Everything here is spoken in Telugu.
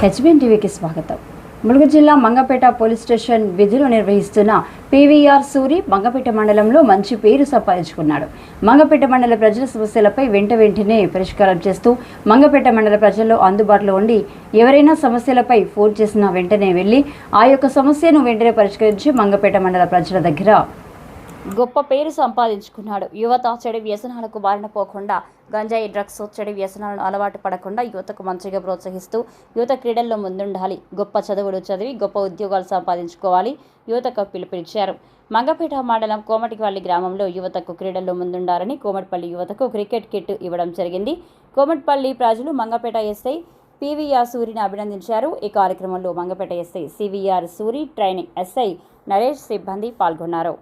హెచ్బిఎన్ టీవీకి స్వాగతం. ములుగు జిల్లా మంగపేట పోలీస్ స్టేషన్ విధులు నిర్వహిస్తున్న పీవీఆర్ సూరి మంగపేట మండలంలో మంచి పేరు సంపాదించుకున్నాడు. మంగపేట మండల ప్రజల సమస్యలపై వెంట వెంటనే పరిష్కారం చేస్తూ మంగపేట మండల ప్రజల్లో అందుబాటులో ఉండి ఎవరైనా సమస్యలపై ఫోన్ చేసిన వెంటనే వెళ్ళి ఆ యొక్క సమస్యను వెంటనే పరిష్కరించి మంగపేట మండల ప్రజల దగ్గర గొప్ప పేరు సంపాదించుకున్నాడు. యువత చెడు వ్యసనాలకు బారిన పోకుండా గంజాయి డ్రగ్స్ చెడు వ్యసనాలను అలవాటు పడకుండా యువతకు మంచిగా ప్రోత్సహిస్తూ యువత క్రీడల్లో ముందుండాలి. గొప్ప చదువులు చదివి గొప్ప ఉద్యోగాలు సంపాదించుకోవాలి యువతకు పిలుపునిచ్చారు. మంగపేట మండలం కోమటిపల్లి గ్రామంలో యువతకు క్రీడల్లో ముందుండాలని కోమటిపల్లి యువతకు క్రికెట్ కిట్ ఇవ్వడం జరిగింది. కోమటిపల్లి ప్రజలు మంగపేట ఎస్ఐ పీవీఆర్ సూరిని అభినందించారు. ఈ కార్యక్రమంలో Mangapet SI CVR Suri training SI Naresh సిబ్బంది పాల్గొన్నారు.